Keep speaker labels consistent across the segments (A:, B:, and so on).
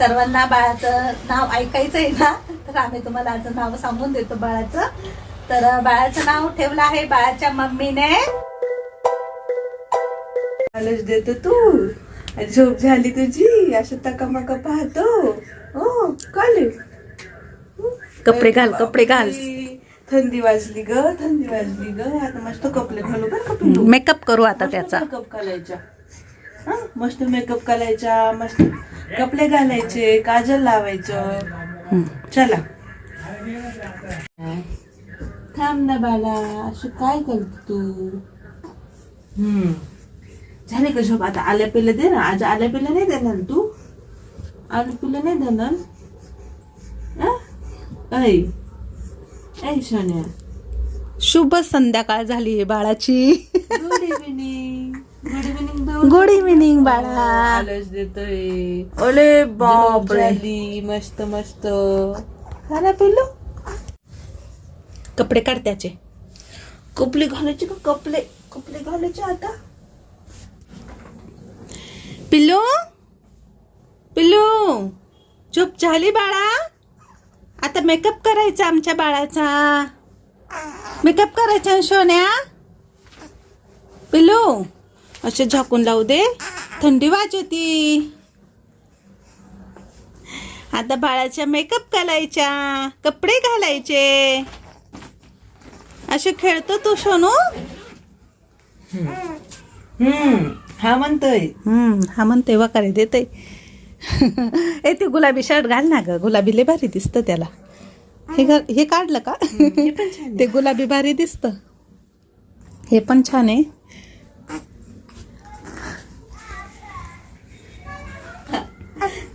A: सर्वांना बाळाचं नाव ऐकायचं आहे ना तर आम्ही तुम्हाला आज नाव सांगून देतो बाळाचं. तर बाळाचं नाव ठेवलं आहे बाळाच्या मम्मीने.
B: कॉलेज देतो तू. झोप झाली तुझी असं तकामका पाहतो. हो कॉलेज
A: कपडे घाल कपडे घाल.
B: थंडी वाजली ग थंडी वाजली ग. आता मस्त कपडे घालू बरं का पिल्लू?
A: मेकअप करू आता त्याचा.
B: मेकअप घालायचा. हा, मस्त मेकअप घालायचा मस्त कपडे घालायचे काजल लावायचं. चला. थांब ना बाला असं काय करतो तू? हम्म झाले का आता आल्या पिलं दे ना. आज आल्या पिलं नाही देणार तू? आलू पिलं नाही देणार? ऐ. ऐ सोन्या.
A: शुभ संध्याकाळ झाली आहे बाळाची.
B: Good evening good evening
A: good evening बाळा.
B: आलस देतोय.
A: ओले
B: झोप झाली मस्त मस्त. हा ना पिल्लू?
A: कपडे काढ त्याचे.
B: कपडे घालायचे का कपडे कपडे घालायचे आता?
A: पिल्लू? पिल्लू? झोप झाली बाळा? आता मेकअप करायचा आमच्या बाळाचा. मेकअप करायचा सोन्या? पिल्लू? असे झाकून लावू दे. थंडी वाजती आता बाळाच्या मेकअप करायच्या कपडे घालायचे. असे खेळतो तू सोनू.
B: हम्म. हा म्हणतोय.
A: हम्म. हा म्हणते वकारे देते ए ते गुलाबी शर्ट घाल ना ग. गुलाबी लय भारी दिसतं त्याला. हे हे काढलं का?
B: हे
A: ते गुलाबी भारी दिसतं. हे पण छान आहे.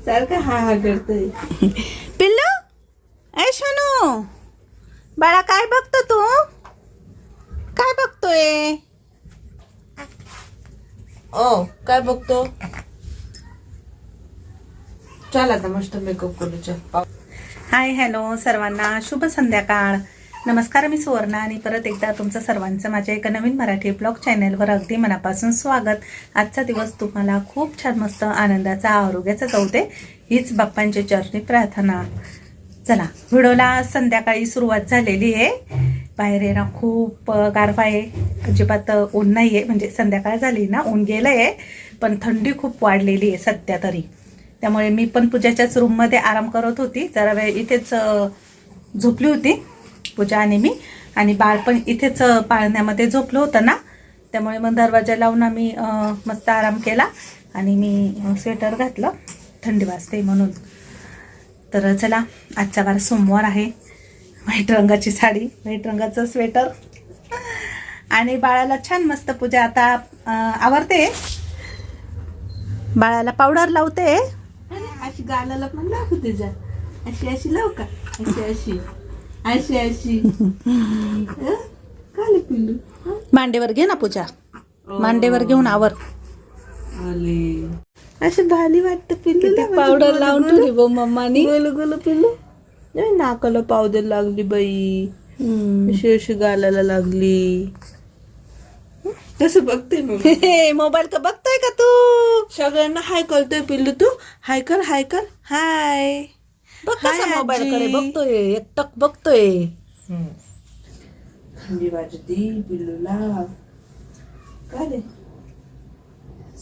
B: सारखं हा हा करतोय.
A: पिल्लू? ए शनू बाळा काय बघतो तू? काय बघतोय?
B: ओ काय बघतो? चल आता मस्त मेकअप करू चल
A: हाय हॅलो सर्वांना शुभ संध्याकाळ. नमस्कार मी सुवर्णा आणि परत एकदा तुमचं सर्वांचं माझ्या एका नवीन मराठी ब्लॉग चॅनलवर अगदी मनापासून स्वागत. आजचा दिवस तुम्हाला खूप छान मस्त आनंदाचा आरोग्याचा जाऊ दे हीच बाप्पांची चरणी प्रार्थना. चला व्हिडिओला संध्याकाळी सुरुवात झालेली आहे. बाहेर आहे ना खूप गारवा आहे. अजिबात ऊन नाही आहे म्हणजे संध्याकाळ झाली ना ऊन गेलं आहे पण थंडी खूप वाढलेली आहे सध्या तरी. त्यामुळे मी पण पूजाच्याच रूममध्ये आराम करत होती. जरा वेळ इथेच झोपली होती. पूजा आणि मी आणि बाळ पण इथेच पाळण्यामध्ये झोपलं होतं ना. त्यामुळे मग दरवाजा लावून आम्ही मस्त आराम केला. आणि मी स्वेटर घातलं. थंडी वाजते म्हणून. तर चला आजचा वार सोमवार आहे. व्हाईट रंगाची साडी व्हाईट रंगाचं स्वेटर. आणि बाळाला छान मस्त पूजा. आता आवडते आवरते. बाळाला पावडर लावते.
B: अशी गालाला पण लावते तुझ्या अशी अशी लाव का? अशी अशी. अशी अशी? काय पिल्लू. हं?
A: मांडेवर घे ना पूजा. मांडेवर घेऊन आवर.
B: आले. अशी भाली वाटत पिल्लू
A: पावडर लावून ठेवली बो मम्मानी.
B: गोल गोल पिल्लू. नाही नाकाला पावडर लागली बाई. अशी अशी गालाला लागली. कसं बघते मग.
A: मोबाईल का बघतोय का तू?
B: सगळ्यांना हाय करतोय पिल्लू तू. हाय कर हाय कर. हाय.
A: बघ
B: हाय,
A: कसा मोबाईल
B: आजी.
A: कडे बघतोय एकटक बघतोय.
B: थंडी वाजती पिल्लूला काय रे?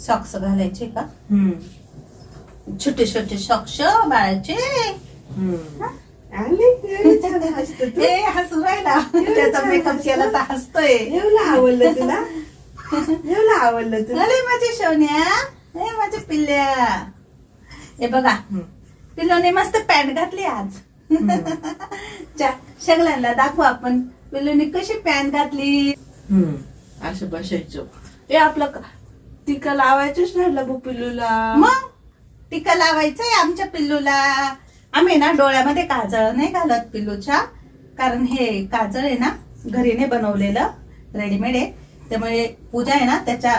A: सॉक्स घालायचे का?
B: हम्म.
A: छोटे छोटे सॉक्स बाळाचे.
B: हम्म. आले एवढं छान हसतो तू.
A: ए हसू राहिला त्याचा मेकअप केला तर हसतोय.
B: एवढं आवडलं तुला? एवढं आवडलं तुला?
A: अरे माझे सोन्या ए माझे पिल्ल्या. हे बघा.
B: हम्म.
A: पिल्लोने मस्त पॅन्ट घातली आज. सगळ्यांना दाखवू आपण. पिल्लोने कशी पॅन्ट घातली?
B: असं बसायचं. ए आपलं टिका लावायचंच राहिलं बघ पिल्लूला.
A: मग? टिका लावायचंय आमच्या पिल्लूला. आम्ही ना डोळ्यामध्ये काजळ नाही घालत पिल्लूच्या. कारण हे काजळ आहे ना घरीने बनवलेलं रेडीमेड आहे. त्यामुळे पूजा आहे ना त्याच्या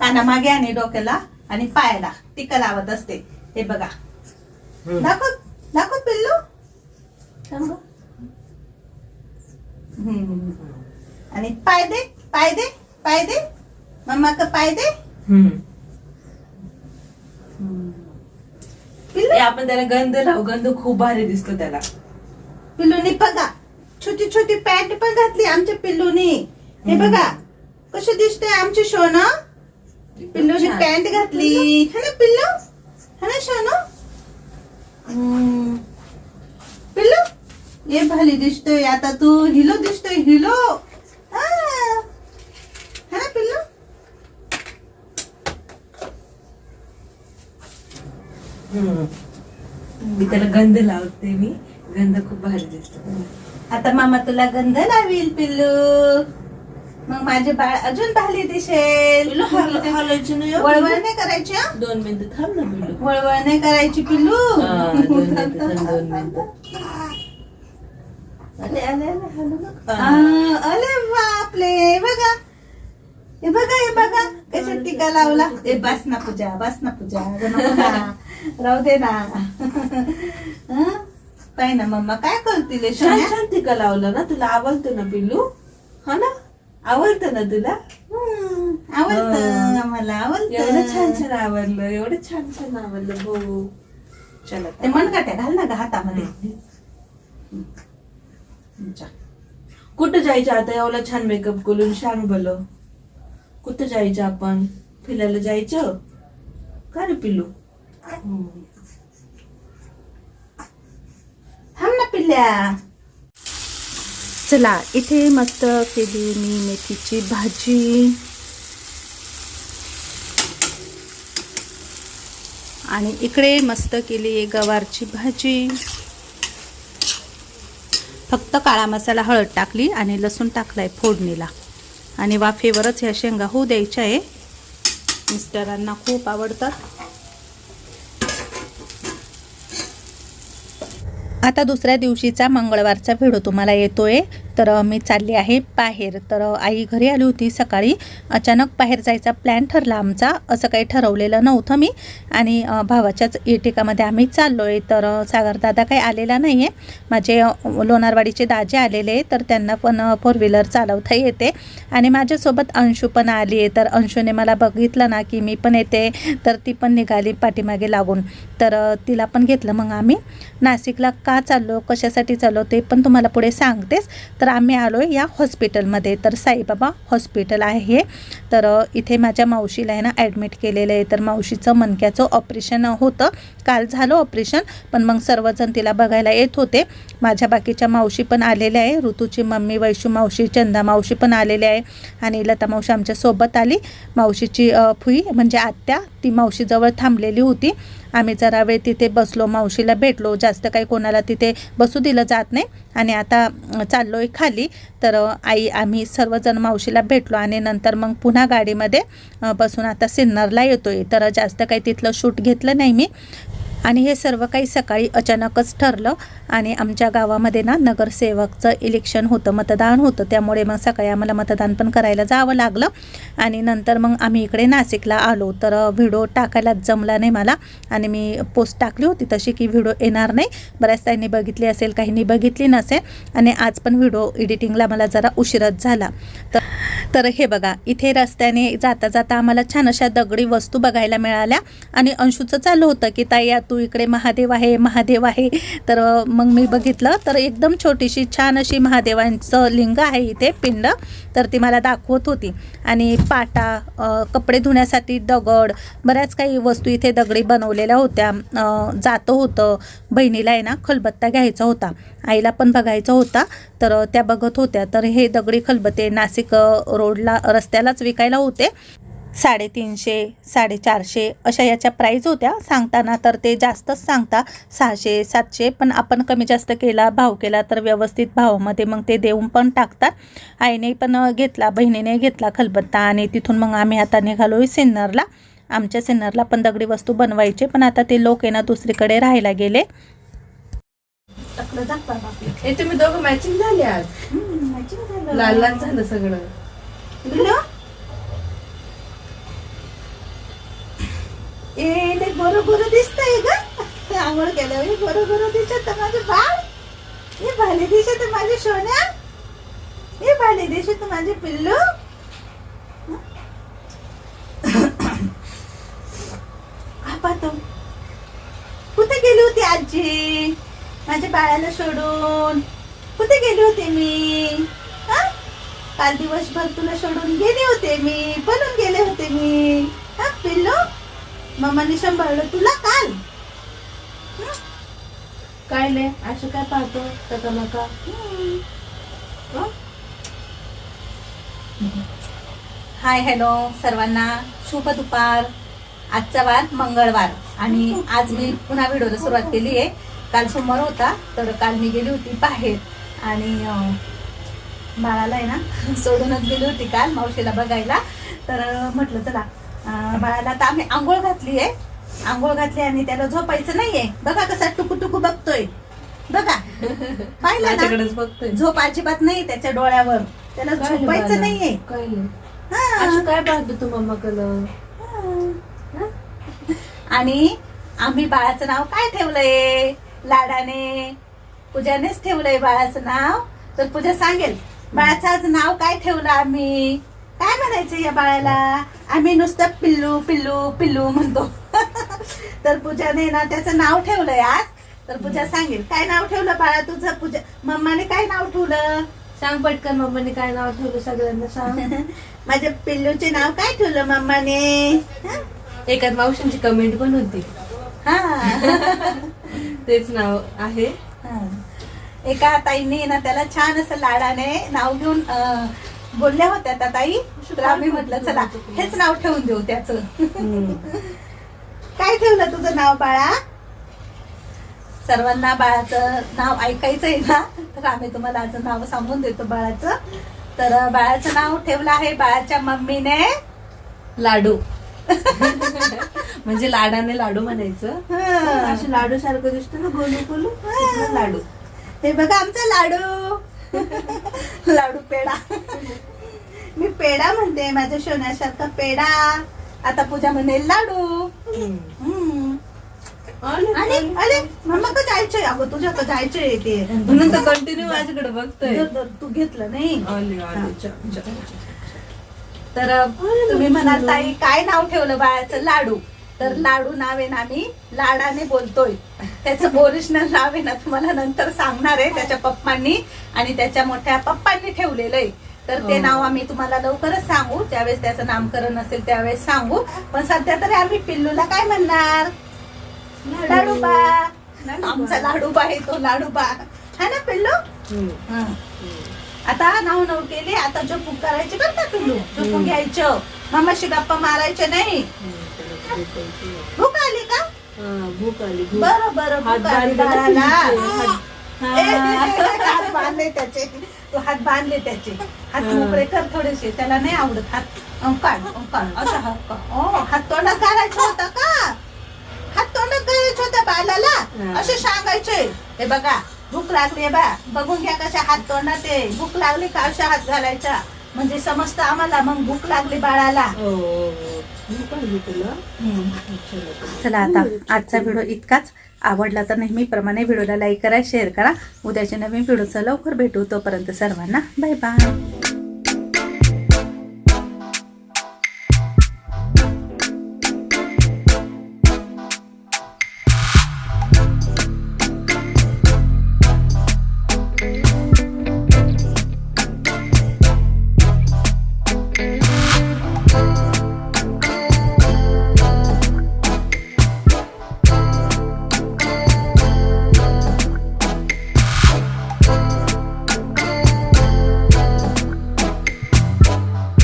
A: कानामागे आणि डोक्याला आणि पायाला टिका लावत असते. हे बघा. दाखव दाखव पिल्लू. थांब. आणि पाय दे पाय दे पाय दे. मम्मा का पाय दे.
B: आपण त्याला गंध लावू गंध खूप भारी दिसतो त्याला.
A: पिल्लूनी बघा छोटी छोटी पॅन्ट पण घातली आमच्या पिल्लूनी. हे. बघा कशी दिसते आमची शोना पिल्लूनी
B: छान.
A: पॅन्ट घातली. है ना पिल्लू? है ना शोनू. पिल्लू ये भाली दिसतोय आता तू हिलो दिसतोय हिलो. है ना पिल्लू?
B: हम्म. मी त्याला गंध लावते मी. गंध खूप भारी दिसतो.
A: आता मामा तुला गंध लावील पिल्लू. मग माझे बाळ अजून भाली दिसेल.
B: हालायचं नाही हं?
A: वळवळ नाही करायची हं?
B: दोन मिनिटं थांब ना पिल्लू.
A: वळवळ नाही करायची पिल्लू.
B: हा, दोन मिनिटं थांब, दोन मिनिटं. अरे अरे अरे हालू नका.
A: अरे बापले हे बघा. हे बघा हे बघा. कशा टीका लावला? ए बस ना पूजा बस ना पूजा. अगं नको ना. राहू दे ना. हं? पाय ना मम्मा. काय करतील हे सोन्या?
B: छान टिका लावला ना तुला आवडतं ना पिल्लू? हा ना? आवडतं ना तुला?
A: आवडतं आम्हाला
B: एवढं छान
A: आवडतं
B: छान आवडलं एवढं छान छान आवडलं हो. चला
A: ते मनकाट्या घाल ना ग हातामध्ये. जा.
B: कुठं जायचं आता? एवढा छान मेकअप करून सांग भलं कुठं जायचं आपण? फिरायला जायचं? का रे पिल्लू?
A: थांब ना पिल्ल्या. चला इथे मस्त केली मी मेथीची भाजी. आणि इकडे मस्त केली गवारची भाजी. फक्त काळा मसाला हळद टाकली आणि लसूण टाकलाय फोडणीला. आणि वाफेवरच ह्या शेंगा होऊ द्यायच्या आहे. मिस्टरांना खूप आवडतात. आता दुसऱ्या दिवशीचा मंगळवारचा व्हिडिओ तुम्हाला येतोय. तर मी चालली आहे बाहेर. तर आई घरी आली होती सकाळी. अचानक बाहेर जायचा प्लॅन ठरला आमचा. असं काही ठरवलेलं नव्हतं मी. आणि भावाच्याच एटिकामध्ये आम्ही चाललो आहे तर सागरदादा काही आलेला नाही आहे माझे लोणारवाडीचे दाजे आलेले आहे तर त्यांना पण फोर व्हीलर चालवता येते. आणि माझ्यासोबत अंशू पण आली आहे. तर अंशूने मला बघितलं ना की मी पण येते. तर ती पण निघाली पाठीमागे लागून. तर तिला पण घेतलं मग आम्ही. नाशिकला का चाललो कशासाठी चाललो ते पण तुम्हाला पुढे सांगतेच. तर आम्ही आलो या हॉस्पिटलमध्ये. तर साईबाबा हॉस्पिटल आहे. हे तर इथे माझ्या मावशीला आहे ना ॲडमिट केलेलं आहे. तर मावशीचं मणक्याचं ऑपरेशन होतं. काल झालं ऑपरेशन पण मग सर्वजण तिला बघायला येत होते. माझ्या बाकीच्या मावशी पण आलेल्या आहे. ऋतूची मम्मी वैशू मावशी चंदा मावशी पण आलेल्या आहे. आणि लता मावशी आमच्यासोबत आली. मावशीची फुई म्हणजे आत्या ती मावशीजवळ थांबलेली होती. आम्ही जरा वेळ तिथे बसलो. मावशीला भेटलो. जास्त काही कोणाला तिथे बसू दिलं जात नाही. आणि आता चाललो चाललोय खाली. तर आई आम्ही सर्वजण मावशीला भेटलो. आणि नंतर मग पुन्हा गाडीमध्ये बसून आता सिन्नरला येतोय. तर जास्त काही तिथलं शूट घेतलं नाही मी. आणि हे सर्व काही सकाळी अचानकच ठरलं आणि आमच्या गावामध्ये ना नगरसेवकचं इलेक्शन होतं मतदान होतं. त्यामुळे मग सकाळी आम्हाला मतदान पण करायला जावं लागलं. आणि नंतर मग आम्ही इकडे नाशिकला आलो. तर व्हिडिओ टाकायला जमला नाही मला. आणि मी पोस्ट टाकली होती तशी की व्हिडिओ येणार नाही. बऱ्याच त्यांनी बघितली असेल काहींनी बघितली नसेल. आणि आज पण व्हिडिओ एडिटिंगला मला जरा उशीरच झाला. तर तर हे बघा इथे रस्त्याने जाता जाता आम्हाला छान अशा दगडी वस्तू बघायला मिळाल्या. आणि अंशूचं चालू होतं की ताई या तू इकडे महादेव आहे महादेव आहे. तर मग मी बघितलं. तर एकदम छोटीशी छान अशी महादेवांचं लिंग आहे इथे पिंड. तर ती मला दाखवत होती. आणि पाटा कपडे धुण्यासाठी दगड बऱ्याच काही वस्तू इथे दगडी बनवलेल्या होत्या. जातं होतं. बहिणीला आहे ना खलबत्ता घ्यायचा होता. आईला पण बघायचा होता. तर त्या बघत होत्या. तर हे दगडी खलबत्ते नाशिक रोडला रस्त्यालाच विकायला होते. साडेतीनशे साडेचारशे अशा याच्या प्राईज होत्या. सांगताना तर ते जास्तच सांगता. सहाशे सातशे पण आपण कमी जास्त केला भाव केला तर व्यवस्थित भावामध्ये मग ते देऊन पण टाकतात. आईने पण घेतला बहिणीने घेतला खलबत्ता आणि तिथून मग आम्ही आता निघालो सिन्नरला. आमच्या सिन्नरला पण दगडी वस्तू बनवायचे पण आता ते लोक आहे ना दुसरीकडे राहायला गेले.
B: तुम्ही दोघं मॅचिंग झाले आज. लाल लाल झालं. सगळं.
A: ए लय बरं बरं दिसतंय ग. आंघोळ केल्यावर बरं बरं दिसत माझे बाळ. हे भाले दिसत माझे सोन्या. हे भाले दिसत माझे पिल्लू. आपा तू कुठे आजी? माझ्या बाळाला सोडून. कुठे गेली होते मी? हा? काल दिवसभर तुला सोडून गेले होते मी. बनून मामाने सांभाळलं तुला काल.
B: काय ले असं काय पाहतो? टका मका?
A: हाय हॅलो सर्वांना शुभ दुपार. आजचा वार मंगळवार आणि आज मी पुन्हा व्हिडिओला सुरुवात केली आहे. काल सोमवार होता तर काल मी गेली होती बाहेर. आणि बाळाला आहे ना सोडूनच गेली होती काल मावशीला बघायला. तर म्हटलं चला बाळाला आता आम्ही आंघोळ घातली आहे. आंघोळ घातली आणि त्याला झोपायचं नाहीये. बघा कसा टुकू टुकू बघतोय. बघा. पाहिलं
B: बघतोय.
A: झोप अजिबात नाही त्याच्या डोळ्यावर. त्याला झोपायचं? नाहीये.
B: काय?
A: हा.
B: पाहतो तू मम्मा कलर
A: आणि आम्ही बाळाचं नाव काय ठेवलंय? लाडाने. पूजानेच ठेवलंय बाळाचं नाव. तर पूजा सांगेल बाळाचं आज नाव काय ठेवलं आम्ही? काय म्हणायचं या बाळाला? आम्ही नुसतं पिल्लू पिल्लू पिल्लू म्हणतो. तर पूजाने ना त्याचं नाव ठेवलंय आज. तर पूजा सांगेल. काय नाव ठेवलं बाळा तुझं? पूजा मम्माने काय नाव ठेवलं?
B: सांग पटकन मम्माने काय नाव ठेवलं सगळ्यांना सांग.
A: माझ्या पिल्लूचे नाव काय ठेवलं मम्माने?
B: एकात मावशींची कमेंट पण होती.
A: हा.
B: तेच नाव आहे.
A: हा. एका ताईने ना त्याला छान असं लाडाने नाव घेऊन बोलल्या होत्या त्या ताई. तर आम्ही म्हटलं चला हेच नाव ठेवून देऊ त्याच. काय ठेवलं तुझं नाव बाळा? सर्वांना बाळाचं नाव ऐकायचंय ना? तर आम्ही तुम्हाला आज नाव सांगून देतो बाळाचं. तर बाळाचं नाव ठेवलं आहे बाळाच्या मम्मीने.
B: लाडू. म्हणजे लाडाने लाडू म्हणायचं. असं लाडू सारखं दिसतं ना गोलू गोलू लाडू.
A: हे बघा आमचा लाडू. लाडू पेडा मी पेडा म्हणते माझ्या सोन्यासारखा पेडा आता पूजा म्हणेल लाडू.
B: आले,
A: अरे मम्मा का जायचंय अगं तुझ्या का जायचंय ते.
B: म्हणून तर कंटिन्यू माझ्याकडे बघतोय.
A: तू घेतलं नाही. तर तुम्ही म्हणाल ताई काय नाव ठेवलं बाळाचं? लाडू. तर लाडू नाव आहे ना आम्ही लाडाने बोलतोय. त्याचं ओरिजिनल नाव आहे ना तुम्हाला नंतर सांगणार आहे त्याच्या पप्पांनी. आणि त्याच्या मोठ्या पप्पांनी ठेवलेलं आहे. तर ते
B: हो.
A: नाव आम्ही तुम्हाला लवकरच सांगू. ज्यावेळेस त्याचं नामकरण असेल त्यावेळेस सांगू. पण सध्या तरी आम्ही पिल्लूला काय म्हणणार? लाडूबा. आमचा लाडूबा आहे तो लाडूबा. हा ना पिल्लू. हा. आता नाव नऊ केले. आता झोपून करायचे बरं का पिल्लू?
B: हम्म.
A: घ्यायचं. मामाशी गप्पा मारायचे नाही. भूक आली
B: भूक आली भूक.
A: बरं बरं
B: हात बांधले ना
A: बाळाला.
B: तुमचे, हात-
A: ए. हात बांधले त्याचे. तू हात बांधले त्याचे. हात
B: हा.
A: मोकळे कर थोडेसे. त्याला नाही आवडत हात. अं, काढ अं, काढ असं हात काढ. ओ हात तोंडात घालायचा होता का? हात तोंडात घालायचं होता बाळाला?
B: हा.
A: असे सांगायचे. हे बघा भूक लागली बा. बघून घ्या कशा हात तोंडात आहे. भूक लागली का अशा हात घालायचा म्हणजे समजतं आम्हाला मग भूक लागली बाळाला.
B: हो, हो, हो.
A: चला आता आजचा व्हिडिओ इतकाच. आवडला तर नेहमीप्रमाणे व्हिडिओला लाईक करा शेअर करा. उद्याच्या नवीन व्हिडिओचं लवकर भेटू. तोपर्यंत सर्वांना बाय बाय